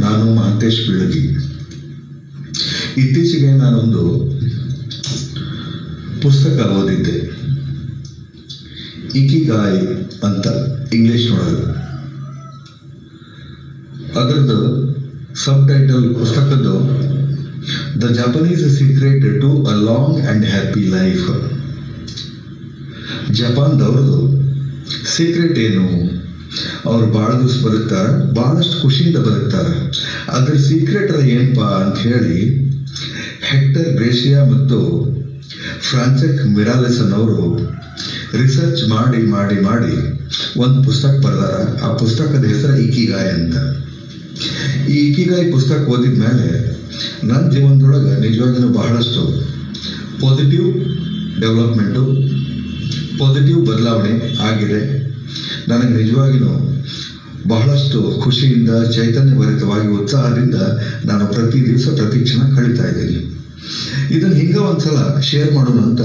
ನಾನು ಮಹಂತೇಶ್ ಬೀಳಗಿ. ಇತ್ತೀಚೆಗೆ ನಾನೊಂದು ಪುಸ್ತಕ ಓದಿದ್ದೆ. ಇಕಿಗಾಯ್ ಅಂತ ಇಂಗ್ಲಿಷ್ ನೋಡೋದು ಅದರದ್ದು subtitle ಪುಸ್ತಕದ್ದು the Japanese secret to a long and happy life ಜಪಾನ್ದವ್ರದ್ದು secret ಏನು? ಅವ್ರು ಭಾಳ ದಿವಸ ಬದುಕ್ತಾರ ಭಾಳಷ್ಟು ಖುಷಿಯಿಂದ ಬದುಕ್ತಾರ ಅದ್ರ ಸೀಕ್ರೆಟ್ ಏನಪ್ಪಾ ಅಂತ ಹೇಳಿ ಹೆಕ್ಟರ್ ಗ್ರೇಷಿಯಾ ಮತ್ತು ಫ್ರಾನ್ಸೆಕ್ ಮಿರಾಲೆಸನ್ ಅವರು ರಿಸರ್ಚ್ ಮಾಡಿ ಮಾಡಿ ಮಾಡಿ ಒಂದು ಪುಸ್ತಕ ಬರ್ದಾರ. ಆ ಪುಸ್ತಕದ ಹೆಸರು ಇಕಿಗಾಯ್ ಅಂತ. ಈ ಈಕಿಗಾಯಿ ಪುಸ್ತಕ ಓದಿದ ಮೇಲೆ ನನ್ನ ಜೀವನದೊಳಗೆ ನಿಜವಾಗಿಯೂ ಬಹಳಷ್ಟು ಪಾಸಿಟಿವ್ ಡೆವಲಪ್ಮೆಂಟು ಪಾಸಿಟಿವ್ ಬದಲಾವಣೆ ಆಗಿದೆ. ನನಗೆ ನಿಜವಾಗಿಯೂ ಬಹಳಷ್ಟು ಖುಷಿಯಿಂದ, ಚೈತನ್ಯಭರಿತವಾಗಿ, ಉತ್ಸಾಹದಿಂದ ನಾನು ಪ್ರತಿ ದಿವಸ ಪ್ರತಿ ಕ್ಷಣ ಕಳೀತಾ ಇದ್ದೀನಿ. ಇದನ್ನು ಹಿಂಗ ಒಂದ್ಸಲ ಶೇರ್ ಮಾಡೋಣ ಅಂತ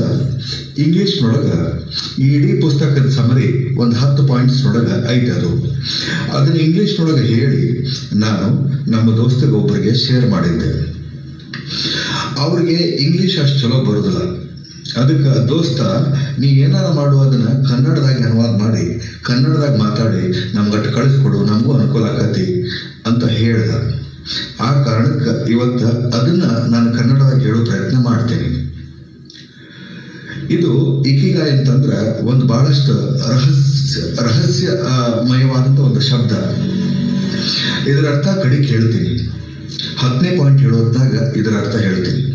ಇಂಗ್ಲೀಷ್ನೊಳಗೆ ಈ ಇಡೀ ಪುಸ್ತಕದ ಸಮರಿ ಒಂದು ಹತ್ತು ಪಾಯಿಂಟ್ಸ್ನೊಳಗೆ ಐತೆ ಅದು ಅದನ್ನು ಇಂಗ್ಲೀಷ್ನೊಳಗೆ ಹೇಳಿ ನಾನು ನಮ್ಮ ದೋಸ್ತಗೊಬ್ಬರಿಗೆ ಶೇರ್ ಮಾಡಿದ್ದೆ. ಅವ್ರಿಗೆ ಇಂಗ್ಲಿಷ್ ಅಷ್ಟು ಚಲೋ ಬರೋದಿಲ್ಲ. ಅದಕ್ಕೆ ದೋಸ್ತ ನೀ ಏನಾರ ಮಾಡು ಅದನ್ನ ಕನ್ನಡದಾಗ ಅನುವಾದ ಮಾಡಿ ಕನ್ನಡದಾಗ ಮಾತಾಡಿ ನಮ್ಗಟ್ಟು ಕಳಿಸ್ಕೊಡು ನಮಗೂ ಅನುಕೂಲ ಆಗತಿ ಅಂತ ಹೇಳ್ದ. ಆ ಕಾರಣಕ್ಕೆ ಇವತ್ತು ಅದನ್ನ ನಾನು ಕನ್ನಡದಾಗ ಹೇಳೋ ಪ್ರಯತ್ನ ಮಾಡ್ತೇನೆ. ಇದು ಇಕಿಗ ಅಂತಂದ್ರೆ ಒಂದು ಬಹಳಷ್ಟು ರಹಸ್ಯ ರಹಸ್ಯ ಆ, ಮಯವಾದಂತ ಒಂದು ಶಬ್ದ. ಇದರ ಅರ್ಥ ಕಡಿಕ್ ಹೇಳ್ತೀನಿ ಹತ್ತನೇ ಪಾಯಿಂಟ್ ಹೇಳೋದಾಗ ಇದರ ಅರ್ಥ ಹೇಳ್ತೀನಿ.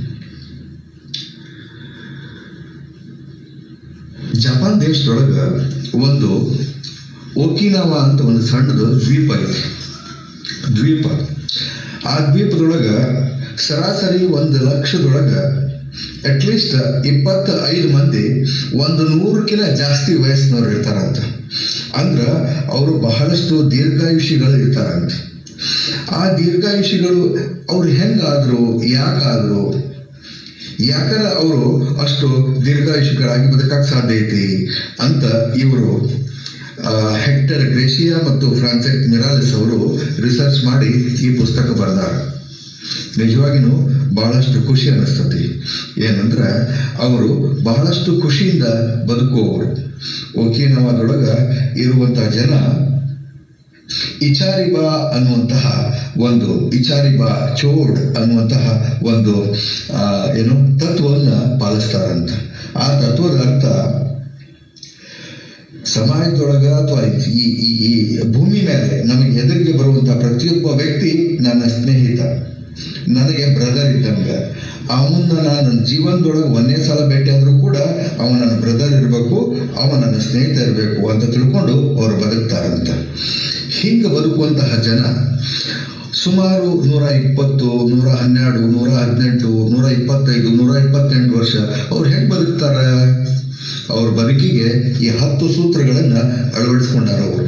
ಜಪಾನ್ ದೇಶದೊಳಗ ಒಂದು ಒಕಿನಾವ ಅಂತ ಒಂದು ಸಣ್ಣದು ದ್ವೀಪ ಇದೆ. ದ್ವೀಪ. ಆ ದ್ವೀಪದೊಳಗ ಸರಾಸರಿ ಒಂದು ಲಕ್ಷದೊಳಗ ಅಟ್ಲೀಸ್ಟ್ ಇಪ್ಪತ್ತ ಐದು ಮಂದಿ ಒಂದು ನೂರಕ್ಕಿಂತ ಜಾಸ್ತಿ ವಯಸ್ಸಿನವ್ರು ಇರ್ತಾರಂತ. ಅಂದ್ರೆ ಅವರು ಬಹಳಷ್ಟು ದೀರ್ಘಾಯುಷಿಗಳು ಇರ್ತಾರಂತ. ಆ ದೀರ್ಘಾಯುಷಿಗಳು ಅವ್ರು ಹೆಂಗಾದ್ರು, ಯಾಕಾದ್ರು ಯಾಕಂದ್ರೆ ಅವರು ಅಷ್ಟು ದೀರ್ಘಾಯುಷಿಗಳಾಗಿ ಬದುಕಕ್ಕೆ ಸಾಧ್ಯ ಐತಿ ಅಂತ ಇವರು ಹೆಕ್ಟರ್ ಗ್ರೇಷಿಯಾ ಮತ್ತು ಫ್ರಾನ್ಸೆಕ್ ಮಿರಾಲಿಸ್ ಅವರು ರಿಸರ್ಚ್ ಮಾಡಿ ಈ ಪುಸ್ತಕ ಬರೆದಾರ. ನಿಜವಾಗಿಯೂ ಬಹಳಷ್ಟು ಖುಷಿ ಅನಿಸ್ತತಿ ಏನಂದ್ರೆ ಅವರು ಬಹಳಷ್ಟು ಖುಷಿಯಿಂದ ಬದುಕುವವರು. ಓಕಿನವಾದೊಳಗ ಇರುವಂತಹ ಜನ ಇಚಾರಿಬಾ ಅನ್ನುವಂತಹ ಒಂದು, ಇಚಾರಿಬಾ ಚೋಡ್ ಅನ್ನುವಂತಹ ಒಂದು ಏನು, ತತ್ವವನ್ನ ಪಾಲಿಸ್ತಾರಂತ ಆ ತತ್ವದ ಅರ್ಥ ಸಮಾಜದೊಳಗ ಅಥವಾ ಈ ಈ ಈ ಭೂಮಿ ಮೇಲೆ ನಮಗೆ ಎದುರಿಗೆ ಬರುವಂತಹ ಪ್ರತಿಯೊಬ್ಬ ವ್ಯಕ್ತಿ ನನ್ನ ಸ್ನೇಹಿತ, ನನಗೆ ಬ್ರದರ್ ಇದ್ದಂಗ. ಅವನ್ನ ನಾನು ಜೀವನದೊಳಗೆ ಒಂದೇ ಸಲ ಭೇಟಿ ಆದರೂ ಕೂಡ ಅವ ನನ್ನ ಬ್ರದರ್ ಇರಬೇಕು ಅವ ನನ್ನ ಸ್ನೇಹಿತ ಇರಬೇಕು ಅಂತ ತಿಳ್ಕೊಂಡು ಅವರು ಬದುಕ್ತಾರಂತ. ಹಿಂಗೆ ಬದುಕುವಂತಹ ಜನ ಸುಮಾರು ನೂರ ಇಪ್ಪತ್ತು, ನೂರ ಹನ್ನೆರಡು, ನೂರ ಹದಿನೆಂಟು, ನೂರ ಇಪ್ಪತ್ತೈದು, ನೂರ ಇಪ್ಪತ್ತೆಂಟು ವರ್ಷ ಅವ್ರು ಹೆಂಗೆ ಬದುಕ್ತಾರ? ಅವ್ರ ಬದುಕಿಗೆ ಈ ಹತ್ತು ಸೂತ್ರಗಳನ್ನು ಅಳವಡಿಸ್ಕೊಂಡಾರ ಅವರು.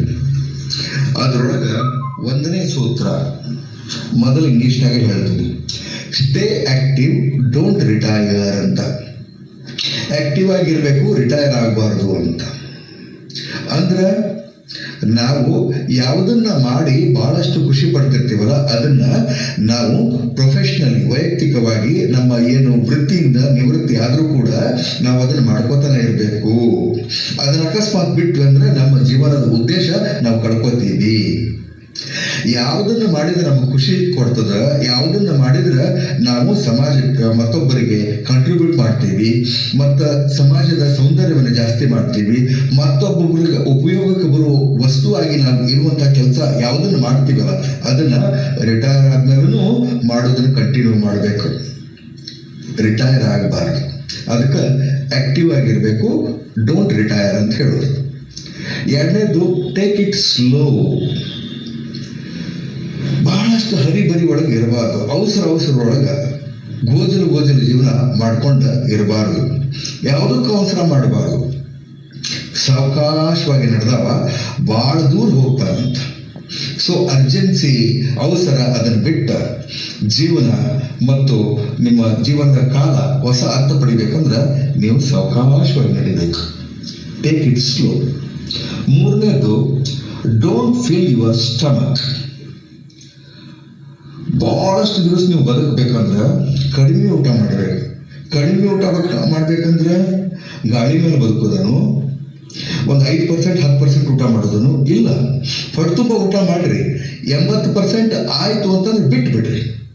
ಅದರೊಳಗ ಒಂದನೇ ಸೂತ್ರ ಮೊದಲು ಇಂಗ್ಲೀಷ್ನಾಗೆ ಹೇಳ್ತೀನಿ. ಸ್ಟೇ ಆಕ್ಟಿವ್ ಡೋಂಟ್ ರಿಟೈರ್ ಅಂತ. ಆಕ್ಟಿವ್ ಆಗಿರ್ಬೇಕು ರಿಟೈರ್ ಆಗಬಾರ್ದು ಅಂತ. ಅಂದ್ರೆ ನಾವು ಯಾವುದನ್ನ ಮಾಡಿ ಬಹಳಷ್ಟು ಖುಷಿ ಪಡ್ತಿರ್ತೀವಲ್ಲ, ಅದನ್ನ ನಾವು ಪ್ರೊಫೆಷನಲಿ ವೈಯಕ್ತಿಕವಾಗಿ ನಮ್ಮ ಏನು ವೃತ್ತಿಯಿಂದ ನಿವೃತ್ತಿ ಆದರೂ ಕೂಡ ನಾವು ಅದನ್ನ ಮಾಡ್ಕೋತಾನೆ ಇರಬೇಕು. ಅದನ್ನ ಅಕಸ್ಮಾತ್ ಬಿಟ್ಟು ಅಂದ್ರೆ ನಮ್ಮ ಜೀವನದ ಉದ್ದೇಶ ನಾವು ಕಳ್ಕೊತೀವಿ. ಯಾವುದನ್ನ ಮಾಡಿದ್ರೆ ನಮ್ಗೆ ಖುಷಿ ಕೊಡ್ತದ, ಯಾವುದನ್ನ ಮಾಡಿದ್ರೆ ನಾವು ಸಮಾಜಕ್ಕೆ ಮತ್ತೊಬ್ಬರಿಗೆ ಕಾಂಟ್ರಿಬ್ಯೂಟ್ ಮಾಡ್ತೀವಿ, ಮತ್ತ ಸಮಾಜದ ಸೌಂದರ್ಯವನ್ನು ಜಾಸ್ತಿ ಮಾಡ್ತೀವಿ ಮತ್ತೊಬ್ಬೊಬ್ಬರಿಗೆ ಉಪಯೋಗಕ್ಕೆ ಬರುವ ವಸ್ತುವಾಗಿ ನಾವು ಇರುವಂತಹ ಕೆಲಸ ಯಾವುದನ್ನು ಮಾಡ್ತೀವಲ್ಲ, ಅದನ್ನ ರಿಟೈರ್ ಆದ್ಮೇಲೂ ಮಾಡೋದನ್ನ ಕಂಟಿನ್ಯೂ ಮಾಡಬೇಕು. ರಿಟೈರ್ ಆಗಬಾರ್ದು. ಅದಕ್ಕೆ ಆಕ್ಟಿವ್ ಆಗಿರ್ಬೇಕು ಡೋಂಟ್ ರಿಟೈರ್ ಅಂತ ಹೇಳೋದು. ಎರಡನೇದು ಟೇಕ್ ಇಟ್ ಸ್ಲೋ ಬಹಳಷ್ಟು ಹರಿಬರಿ ಒಳಗೆ ಇರಬಾರ್ದು. ಅವಸರ ಅವಸರ ಒಳಗ ಗೋಜಲು ಗೋಜಲು ಜೀವನ ಮಾಡ್ಕೊಂಡು ಇರಬಾರ್ದು. ಯಾವುದಕ್ಕೂ ಅವಸರ ಮಾಡಬಾರ್ದು. ಸಾವಕಾಶವಾಗಿ ನಡೆದವ ಬಹಳ ದೂರ ಹೋಗ್ತಾನಂತ. ಸೊ ಅರ್ಜೆನ್ಸಿ ಅವಸರ ಅದನ್ನು ಬಿಟ್ಟ ಜೀವನ ಮತ್ತು ನಿಮ್ಮ ಜೀವನದ ಕಾಲ ಹೊಸ ಅರ್ಥ ಪಡಿಬೇಕಂದ್ರೆ ನೀವು ಸಾವಕಾಶವಾಗಿ ನಡೀಬೇಕು. ಟೇಕ್ ಇಟ್ ಸ್ಲೋ ಮೂರನೇದು ಡೋಂಟ್ ಫೀಲ್ ಯುವರ್ ಸ್ಟಮಕ್ ಬಹಳಷ್ಟು ದಿವಸ ನೀವು ಬದುಕಬೇಕಂದ್ರೆ ಕಡಿಮೆ ಊಟ ಮಾಡಬೇಕು ಕಡಿಮೆ ಊಟ ಬಕ್- ಮಾಡ್ಬೇಕಂದ್ರೆ ಗಾಳಿ ಮೇಲೆ ಬದುಕೋದನು, ಒಂದು ಐದು ಪರ್ಸೆಂಟ್ ಹತ್ತು ಪರ್ಸೆಂಟ್ ಊಟ ಮಾಡೋದನು, ಇಲ್ಲ. ತುಂಬ ಊಟ ಮಾಡ್ರಿ. ಎಂಬತ್ತು ಪರ್ಸೆಂಟ್ ಆಯಿತು ಅಂತಂದ್ರೆ ಬಿಟ್ಟು ಬಿಡ್ರಿ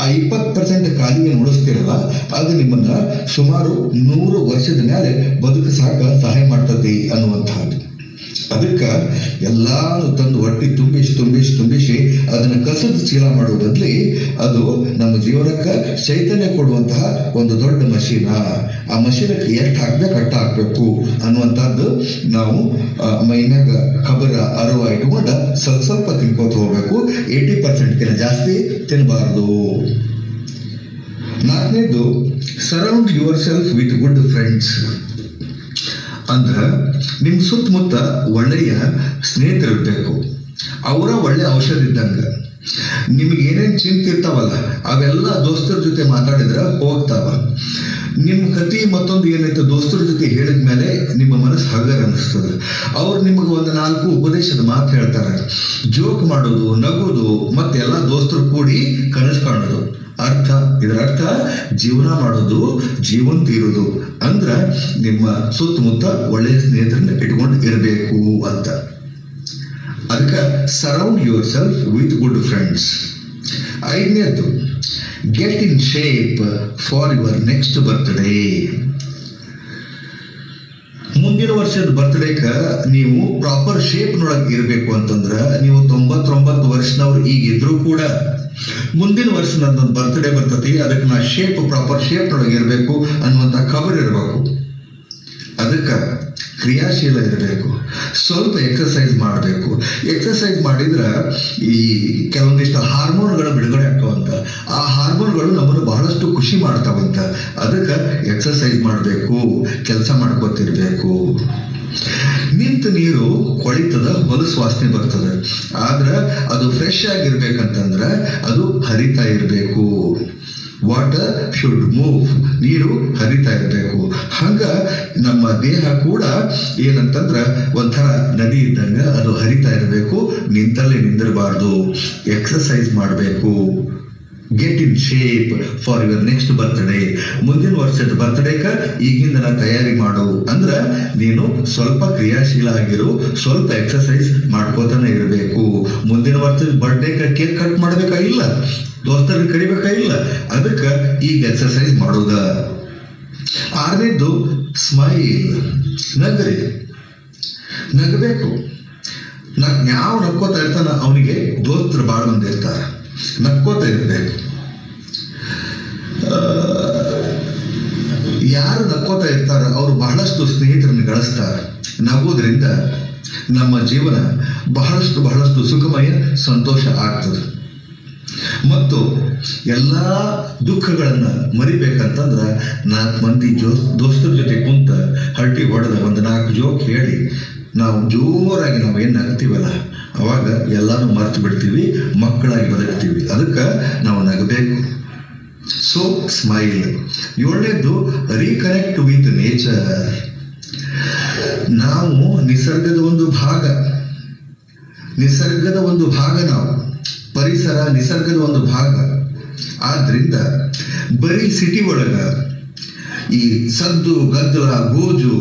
ಆ ಇಪ್ಪತ್ತು ಪರ್ಸೆಂಟ್ ಖಾಲಿಯನ್ನು ಉಳಿಸ್ತಿರಲ್ಲ, ಅದು ನಿಮ್ಮನ್ನ ಸುಮಾರು ನೂರು ವರ್ಷದ ಮೇಲೆ ಬದುಕಸಾಕ ಸಹಾಯ ಮಾಡ್ತದೆ ಅನ್ನುವಂಥದ್ದು. ಅದಕ್ಕೆ ಎಲ್ಲಾನು ತಂದು ಹೊಟ್ಟೆ ತುಂಬಿಸಿ ತುಂಬಿಸಿ ತುಂಬಿಸಿ ಅದನ್ನ ಕಸದ ಚೀಲ ಮಾಡುವ ಬದಲಿ ಅದು ನಮ್ಮ ಜೀವನಕ್ಕ ಚೈತನ್ಯ ಕೊಡುವಂತಹ ಒಂದು ದೊಡ್ಡ ಮಷೀನ. ಆ ಮಷೀನಕ್ಕೆ ಎಷ್ಟು ಹಾಕ್ಬೇಕು ಅಟ್ಟ ಹಾಕ್ಬೇಕು ಅನ್ನುವಂಥದ್ದು ನಾವು ಮೈನಾಗ ಖಬರ ಅರಿವ ಇಟ್ಕೊಂಡು ಸ್ವಲ್ಪ ಸ್ವಲ್ಪ ತಿನ್ಕೋತ ಹೋಗ್ಬೇಕು. ಏಯ್ಟಿ ಪರ್ಸೆಂಟ್ಗಿಂತ ಜಾಸ್ತಿ ತಿನ್ನಬಾರ್ದು ನಾಲ್ಕನೇದು surround yourself with good friends ಅಂದ್ರ ನಿಮ್ ಸುತ್ತಮುತ್ತ ಒಳ್ಳೆಯ ಸ್ನೇಹಿತರಿರ್ಬೇಕು ಅವರ ಒಳ್ಳೆ ಔಷಧ ಇದ್ದಂಗ. ನಿಮ್ಗೆ ಏನೇನ್ ಚಿಂತೆ ಇರ್ತಾವಲ್ಲ, ಅವೆಲ್ಲ ದೋಸ್ತರ ಜೊತೆ ಮಾತಾಡಿದ್ರ ಹೋಗ್ತಾವ. ನಿಮ್ ಕತಿ ಮತ್ತೊಂದು ಏನೈತೆ ದೋಸ್ತರ ಜೊತೆ ಹೇಳಿದ ಮೇಲೆ ನಿಮ್ಮ ಮನಸ್ಸು ಹಗರ್ ಅನಿಸ್ತದೆ. ಅವ್ರು ನಿಮಗೆ ಒಂದು ನಾಲ್ಕು ಉಪದೇಶದ ಮಾತು ಹೇಳ್ತಾರೆ. ಜೋಕ್ ಮಾಡೋದು, ನಗೋದು ಮತ್ತೆ ಎಲ್ಲ ದೋಸ್ತರು ಕೂಡಿ ಕನಸು ಅರ್ಥ, ಇದರ ಅರ್ಥ ಜೀವನ ಮಾಡೋದು, ಜೀವನ ಇರೋದು ಅಂದ್ರ ನಿಮ್ಮ ಸುತ್ತಮುತ್ತ ಒಳ್ಳೆಯ ಸ್ನೇಹಿತರನ್ನ ಇಟ್ಕೊಂಡು ಇರಬೇಕು ಅಂತ. ಅದಕ್ಕೆ surround yourself with good friends ಐದನೇದು get in shape for your next birthday ಮುಂದಿನ ವರ್ಷದ ಬರ್ತ್ಡೇಕ ನೀವು ಪ್ರಾಪರ್ ಶೇಪ್ನೊಳಗೆ ಇರಬೇಕು ಅಂತಂದ್ರ ನೀವು ತೊಂಬತ್ತೊಂಬತ್ತು ವರ್ಷದವ್ರು ಈಗಿದ್ರು ಕೂಡ ಮುಂದಿನ ವರ್ಷ ನನ್ನ ಬರ್ತ್ಡೇ ಬರ್ತತಿ, ಅದಕ್ಕೆ ನಾ ಶೇಪ್ ಪ್ರಾಪರ್ ಶೇಪ್ನೊಳಗೆ ಇರಬೇಕು ಅನ್ನುವಂಥ ಕವರ್ ಇರಬೇಕು. ಅದಕ್ಕೆ ಕ್ರಿಯಾಶೀಲ ಇರಬೇಕು, ಸ್ವಲ್ಪ ಎಕ್ಸಸೈಸ್ ಮಾಡಬೇಕು. ಎಕ್ಸಸೈಸ್ ಮಾಡಿದ್ರೆ ಈ ಕೆಲವೊಂದಿಷ್ಟು ಹಾರ್ಮೋನ್ಗಳು ಬಿಡುಗಡೆ ಆಗ್ತಾವಂತ. ಆ ಹಾರ್ಮೋನ್ಗಳು ನಮ್ಮನ್ನು ಬಹಳಷ್ಟು ಖುಷಿ ಮಾಡ್ತಾವಂತ. ಅದಕ್ಕೆ ಎಕ್ಸಸೈಸ್ ಮಾಡಬೇಕು, ಕೆಲಸ ಮಾಡ್ಕೊತಿರ್ಬೇಕು. ನಿಂತ ನೀರು ಕೊಳಿತದ ಹೊಲಸು ವಾಸನೆ ಬರ್ತದೆ. ಆದ್ರ ಅದು ಫ್ರೆಶ್ ಆಗಿರ್ಬೇಕಂತಂದ್ರ ಅದು ಹರಿತಾ ಇರಬೇಕು. ವಾಟರ್ ಶುಡ್ ಮೂವ್ ನೀರು ಹರಿತಾ ಇರಬೇಕು. ಹಂಗ ನಮ್ಮ ದೇಹ ಕೂಡ ಏನಂತಂದ್ರ ಒಂಥರ ನದಿ ಇದ್ದಂಗ ಅದು ಹರಿತಾ ಇರಬೇಕು. ನಿಂತಲ್ಲೇ ನಿಂದಿರಬಾರ್ದು. ಎಕ್ಸಸೈಸ್ ಮಾಡಬೇಕು. Get in shape for your next birthday ಮುಂದಿನ ವರ್ಷದ ಬರ್ತ್ಡೇಕ ಈಗಿಂದ ತಯಾರಿ ಮಾಡು. ಅಂದ್ರ ನೀನು ಸ್ವಲ್ಪ ಕ್ರಿಯಾಶೀಲ ಆಗಿರು, ಸ್ವಲ್ಪ ಎಕ್ಸಸೈಸ್ ಮಾಡ್ಕೋತಾನೆ ಇರಬೇಕು. ಮುಂದಿನ ವರ್ಷದ ಬರ್ಡೇಕ ಕೇಕ್ ಕಟ್ ಮಾಡಬೇಕಾಗಿಲ್ಲ ಕಡಿಬೇಕಾ ಇಲ್ಲ ಅದಕ್ಕೆ ಈಗ ಎಕ್ಸಸೈಸ್ ಮಾಡೋದ. ಆರನೇದ್ದು ಸ್ಮೈಲ್ ನಗರಿ. ನಗಬೇಕು. ನಗ್ ಯಾವ ನಕ್ಕೋತಾ ಇರ್ತಾನ, ಅವನಿಗೆ ದೋಸ್ತರು ಭಾಳ ಮಂದಿ ಇರ್ತಾರ. ನಕ್ಕೋತ ಇದ್ದೆ ಯಾರು ನಕ್ಕೋತಾ ಇರ್ತಾರೋ ಅವರು ಬಹಳಷ್ಟು ಸ್ನೇಹಿತರನ್ನು ಗಳಿಸ್ತಾರೆ. ನಗೋದ್ರಿಂದ ನಮ್ಮ ಜೀವನ ಬಹಳಷ್ಟು ಬಹಳಷ್ಟು ಸುಖಮಯ, ಸಂತೋಷ ಆಗ್ತದೆ. ಮತ್ತು ಎಲ್ಲ ದುಃಖಗಳನ್ನ ಮರಿಬೇಕಂತಂದ್ರ ನಾಲ್ಕು ಮಂದಿ ಜೋ, ದೋಸ್ತರ ಜೊತೆ ಕುಂತ ಹರಟಿ ಹೊಡೆದ ಒಂದು ನಾಲ್ಕು ಜೋಕ್ ಹೇಳಿ ನಾವು ಜೋರಾಗಿ ನಾವು ಏನು ನಗ್ತೀವಲ್ಲ, ಅವಾಗ ಎಲ್ಲಾನು ಮರ್ತು ಬಿಡ್ತೀವಿ, ಮಕ್ಕಳಾಗಿ ಬದುಕ್ತೀವಿ ಅದಕ್ಕೆ ನಾವು ನಗಬೇಕು. ಸೊ ಸ್ಮೈಲ್ ಏಳನೇದು ರೀಕನೆಕ್ಟ್ ವಿತ್ ನೇಚರ್ ನಾವು ನಿಸರ್ಗದ ಒಂದು ಭಾಗ. ನಿಸರ್ಗದ ಒಂದು ಭಾಗ ನಾವು. ಪರಿಸರ ನಿಸರ್ಗದ ಒಂದು ಭಾಗ. ಆದ್ರಿಂದ, ಬರೀ ಸಿಟಿ ಒಳಗ, ಈ ಸದ್ದು, ಗದ್ದಲ, ಗೋಜು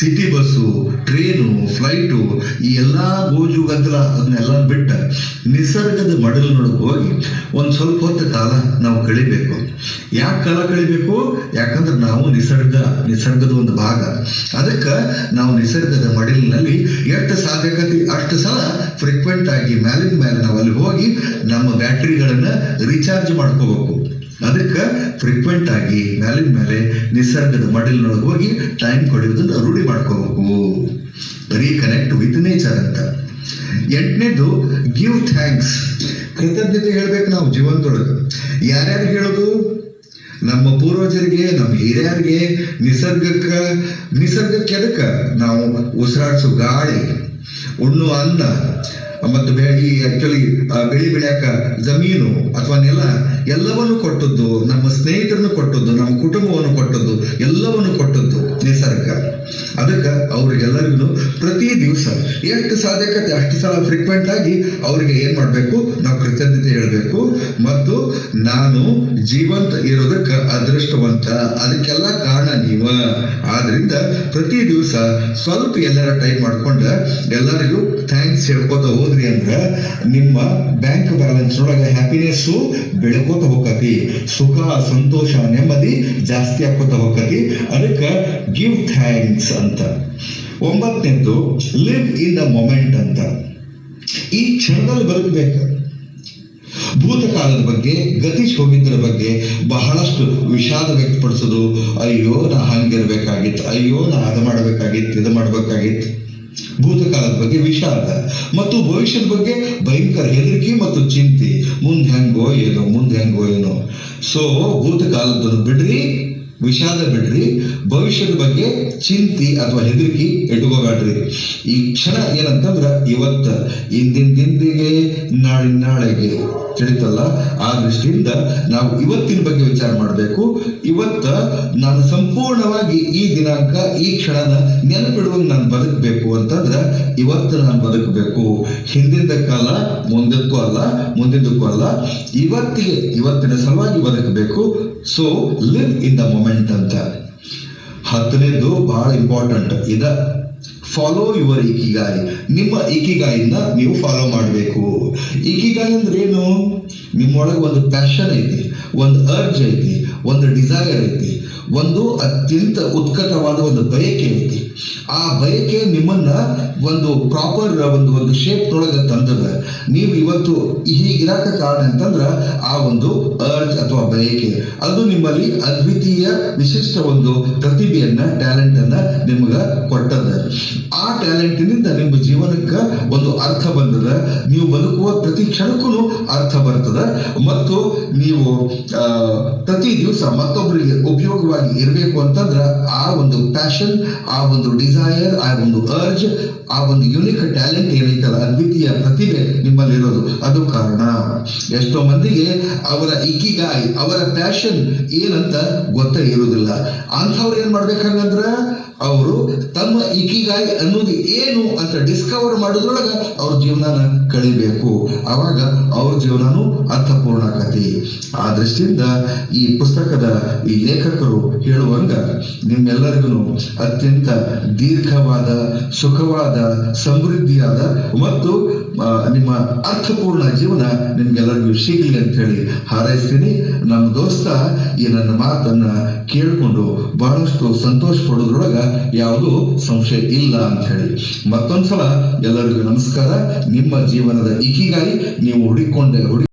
ಸಿಟಿ ಬಸ್ಸು, ಟ್ರೈನು, ಫ್ಲೈಟು, ಈ ಎಲ್ಲ ಗೋಜು ಗದ್ದಲ ಅದನ್ನೆಲ್ಲ ಬಿಟ್ಟ ನಿಸರ್ಗದ ಮಡಲಿನೊಳಗೆ ಹೋಗಿ ಒಂದು ಸ್ವಲ್ಪ ಹೊತ್ತು ಕಾಲ ನಾವು ಕಳಿಬೇಕು. ಯಾಕೆ ಕಾಲ ಕಳಿಬೇಕು? ಯಾಕಂದ್ರೆ ನಾವು ನಿಸರ್ಗ, ನಿಸರ್ಗದ ಒಂದು ಭಾಗ. ಅದಕ್ಕೆ ನಾವು ನಿಸರ್ಗದ ಮಡಿಲಿನಲ್ಲಿ ಎಷ್ಟು ಸಾಧ್ಯಕತೆ ಅಷ್ಟು ಸಲ ಫ್ರೀಕ್ವೆಂಟ್ ಆಗಿ ಮ್ಯಾಲಿನ ಮೇಲೆ ನಾವು ಅಲ್ಲಿ ಹೋಗಿ ನಮ್ಮ ಬ್ಯಾಟ್ರಿಗಳನ್ನು ರೀಚಾರ್ಜ್ ಮಾಡ್ಕೋಬೇಕು. ಅದಕ್ಕೆ ಫ್ರೀಕ್ವೆಂಟ್ ಆಗಿ ಮ್ಯಾಲಿನ ಮೇಲೆ ನಿಸರ್ಗದ ಮಡಿಲಿನೊಳಗೆ ಹೋಗಿ ಟೈಮ್ ಕೊಡೋದನ್ನ ರೂಢಿ ಮಾಡ್ಕೋಬೇಕು. ರೀಕನೆಕ್ಟ್ ವಿತ್ ನೇಚರ್ ಅಂತ. ಎಂಟನೇದು ಗಿವ್ ಥ್ಯಾಂಕ್ಸ್ ಕೃತಜ್ಞತೆ ಹೇಳ್ಬೇಕು ನಾವು ಜೀವನದೊಳಗೆ. ಯಾರ್ಯಾರು ಹೇಳೋದು? ನಮ್ಮ ಪೂರ್ವಜರಿಗೆ, ನಮ್ಮ ಹಿರಿಯರಿಗೆ, ನಿಸರ್ಗಕ್ಕೆ ನಿಸರ್ಗಕ್ಕೆ ಅದಕ್ಕೆ ನಾವು ಉಸಿರಾಡಿಸೋ ಗಾಳಿ ಉಣ್ಣು ಅನ್ನ ಮತ್ತು ಬೆಳಿ ಆಕ್ಚುಲಿ ಬೆಳಿ ಬೆಳ್ಯಾಕ ಜಮೀನು ಅಥವಾ ನೆಲ ಎಲ್ಲವನ್ನು ಕೊಟ್ಟದ್ದು, ನಮ್ಮ ಸ್ನೇಹಿತರನ್ನು ಕೊಟ್ಟದ್ದು, ನಮ್ಮ ಕುಟುಂಬವನ್ನು ಕೊಟ್ಟದ್ದು, ಎಲ್ಲವನ್ನು ಕೊಟ್ಟದ್ದು ನಿಸರ್ಗ. ಅದಕ್ಕೆ ಅವ್ರಿಗೆಲ್ಲರಿಗೂ ಪ್ರತಿ ದಿವಸ ಎಷ್ಟು ಸಾಧ್ಯಕತೆ, ಅಷ್ಟು ಸಲ ಫ್ರೀಕ್ವೆಂಟ್ ಆಗಿ ಅವರಿಗೆ ಏನ್ ಮಾಡಬೇಕು? ನಾವು ಕೃತಜ್ಞತೆ ಹೇಳಬೇಕು. ಮತ್ತು ನಾನು ಜೀವಂತ ಇರೋದಕ್ಕೆ ಅದೃಷ್ಟವಂತ. ಅದಕ್ಕೆಲ್ಲ ಕಾರಣ ನೀವ. ಆದ್ರಿಂದ ಪ್ರತಿ ದಿವಸ ಸ್ವಲ್ಪ ಎಲ್ಲರ ಟೈಪ್ ಮಾಡ್ಕೊಂಡ ಎಲ್ಲರಿಗೂ ಥ್ಯಾಂಕ್ಸ್ ಹೇಳ್ಕೊತ ಹೋದ್ರಿ ಅಂದ್ರ ನಿಮ್ಮ ಬ್ಯಾಂಕ್ ಬ್ಯಾಲೆನ್ಸ್ ಒಳಗ ಹ್ಯಾಪಿನೆಸ್ಸು ಬೆಳಕೋತ ಹೋಗತಿ ಸುಖ, ಸಂತೋಷ, ನೆಮ್ಮದಿ ಜಾಸ್ತಿ ಆಕೋತ ಹೋಗತಿ ಅದಕ್ಕೆ ಗಿವ್ ಥ್ಯಾಂಕ್ಸ್ ಅಂತ. ಒಂಬತ್ತನೇದ್ದು ಲಿವ್ ಇನ್ ದ ಮೊಮೆಂಟ್ ಅಂತ. ಈ ಕ್ಷಣದಲ್ಲಿ ಬದುಕಬೇಕು. ಭೂತಕಾಲದ ಬಗ್ಗೆ ಗತಿಸಿ ಹೋಗಿದ್ದರ ಬಗ್ಗೆ ಬಹಳಷ್ಟು ವಿಷಾದ ವ್ಯಕ್ತಪಡಿಸೋದು, ಅಯ್ಯೋ ನಾ ಹಂಗಿರ್ಬೇಕಾಗಿತ್ತು, ಅಯ್ಯೋ ನಾ ಅದು ಮಾಡಬೇಕಾಗಿತ್ತು, ಇದು ಮಾಡಬೇಕಾಗಿತ್ತು. ಭೂತಕಾಲದ ಬಗ್ಗೆ ವಿಷಾದ ಮತ್ತು ಭವಿಷ್ಯದ ಬಗ್ಗೆ ಭಯಂಕರ ಹೆದರಿಕೆ ಮತ್ತು ಚಿಂತೆ. ಮುಂದೆ ಹೆಂಗೋ ಏನೋ, ಮುಂದೆ ಹೆಂಗೋ ಏನೋ. ಸೊ ಭೂತಕಾಲದನ್ನು ಬಿಡ್ರಿ, ವಿಷಾದ ಬಿಡ್ರಿ, ಭವಿಷ್ಯದ ಬಗ್ಗೆ ಚಿಂತೆ ಅಥವಾ ಹೆದರಿಕೆ ಇಟ್ಕೋಬೇಡ್ರಿ. ಈ ಕ್ಷಣ ಏನಂತಂದ್ರ ಇವತ್ತ, ಇಂದಿನ ದಿನದಿಗೆ ನಾಳಿನ ನಾಳೆಗೆ ತಿಳಿತಲ್ಲ? ಆ ದೃಷ್ಟಿಯಿಂದ ನಾವು ಇವತ್ತಿನ ಬಗ್ಗೆ ವಿಚಾರ ಮಾಡಬೇಕು. ಇವತ್ತ ನಾನು ಸಂಪೂರ್ಣವಾಗಿ ಈ ದಿನಾಂಕ, ಈ ಕ್ಷಣನ ನೆನಪಿಡುವ ನಾನು ಬದುಕಬೇಕು ಅಂತಂದ್ರ ಇವತ್ತು ನಾನು ಬದುಕಬೇಕು. ಕಾಲ ಮುಂದಕ್ಕೂ ಅಲ್ಲ ಮುಂದಿದ್ದಕ್ಕೂ ಅಲ್ಲ. ಇವತ್ತಿಗೆ, ಇವತ್ತಿನ ಸಲುವಾಗಿ ಬದುಕಬೇಕು. So live in the moment ಅಂತ. ಹತ್ತನೇದು ಬಹಳ ಇಂಪಾರ್ಟೆಂಟ್ ಇದ ಫಾಲೋ ಯುವರ್ ಇಕಿಗಾಯಿ ನಿಮ್ಮ ಇಕಿಗಾಯಿಂದ ನೀವು ಫಾಲೋ ಮಾಡಬೇಕು. ಇಕಿಗಾಯಿ ಅಂದ್ರೆ ಏನು ನಿಮ್ಮೊಳಗೆ ಒಂದು ಪ್ಯಾಷನ್ ಐತಿ, ಒಂದು ಅರ್ಜ್ ಐತಿ, ಒಂದು ಡಿಸೈರ್ ಐತಿ, ಒಂದು ಅತ್ಯಂತ ಉತ್ಕಟವಾದ ಒಂದು ಬಯಕೆ ಐತಿ. ಆ ಬಯಕೆ ನಿಮ್ಮನ್ನ ಒಂದು ಪ್ರಾಪರ್ ಒಂದು ಒಂದು ಶೇಪ್ ಒಳಗೆ ತಂದದ. ನೀವು ಇವತ್ತು ಹೀಗಿರಾಕ ಕಾರಣ ಅಂತಂದ್ರ ಆ ಒಂದು ಅರ್ಜ್ ಅಥವಾ ಬಯಕೆ. ಅದು ನಿಮ್ಮಲ್ಲಿ ಅದ್ವಿತೀಯ ವಿಶಿಷ್ಟ ಒಂದು ಪ್ರತಿಭೆಯನ್ನ ಟ್ಯಾಲೆಂಟ್ ಅನ್ನ ನಿಮ್ಗ ಕೊಟ್ಟದ. ಆ ಟ್ಯಾಲೆಂಟಿನಿಂದ ನಿಮ್ಮ ಜೀವನಕ್ಕೆ ಒಂದು ಅರ್ಥ ಬಂದದ. ನೀವು ಬದುಕುವ ಪ್ರತಿ ಕ್ಷಣಕ್ಕೂ ಅರ್ಥ ಬರ್ತದ. ಮತ್ತು ನೀವು ಪ್ರತಿ ದಿವಸ ಮತ್ತೊಬ್ಬರಿಗೆ ಉಪಯೋಗವಾಗಿ ಇರಬೇಕು ಅಂತಂದ್ರ ಆ ಒಂದು ಪ್ಯಾಷನ್ ಆ ಒಂದು ಡಿಸೈರ್ ಆ ಒಂದು ಅರ್ಜ್ ಆ ಒಂದು ಯುನಿಕ್ ಟ್ಯಾಲೆಂಟ್ ಏನೈತಲ್ಲ ಅದ್ವಿತೀಯ ಪ್ರತಿಭೆ ನಿಮ್ಮಲ್ಲಿ ಇರೋದು ಅದು ಕಾರಣ. ಎಷ್ಟೋ ಮಂದಿಗೆ ಅವರ ಇಕ್ಕಿಗಾಯಿ ಅವರ ಪ್ಯಾಷನ್ ಏನಂತ ಗೊತ್ತೇ ಇರುವುದಿಲ್ಲ. ಅಂಥವ್ರು ಏನ್ ಮಾಡ್ಬೇಕಂಗಂದ್ರ ಅವರು ತಮ್ಮ ಇಕಿಗಾಯಿ ಅನ್ನೋದು ಏನು ಅಂತ ಡಿಸ್ಕವರ್ ಮಾಡೋದ್ರೊಳಗ ಅವ್ರ ಜೀವನನ ಕಳಿಬೇಕು. ಅವಾಗ ಅವ್ರ ಜೀವನನು ಅರ್ಥಪೂರ್ಣ ಆಕತಿ ಆ ದೃಷ್ಟಿಯಿಂದ ಈ ಪುಸ್ತಕದ ಈ ಲೇಖಕರು ಹೇಳುವಂಗ ನಿಮ್ಮೆಲ್ಲರಿಗೂ ಅತ್ಯಂತ ದೀರ್ಘವಾದ, ಸುಖವಾದ, ಸಮೃದ್ಧಿಯಾದ ಮತ್ತು ನಿಮ್ಮ ಅರ್ಥಪೂರ್ಣ ಜೀವನ ನಿಮ್ಗೆಲ್ಲರಿಗೂ ಸಿಗಲಿ ಅಂತ ಹೇಳಿ ಹಾರೈಸ್ತೀನಿ. ನಮ್ಮ ದೋಸ್ತ ಈ ನನ್ನ ಮಾತನ್ನ ಕೇಳಿಕೊಂಡು ಬಹಳಷ್ಟು ಸಂತೋಷ ಪಡೋದ್ರೊಳಗ ಯಾವುದೂ ಸಂಶಯ ಇಲ್ಲ ಅಂತ ಹೇಳಿ. ಮತ್ತೊಂದ್ಸಲ ಎಲ್ಲರಿಗೂ ನಮಸ್ಕಾರ. ನಿಮ್ಮ ಜೀವನದ ಇಕಿಗಾಗಿ ನೀವು ಹುಡುಕೊಂಡೆ ಹುಡುಕಿ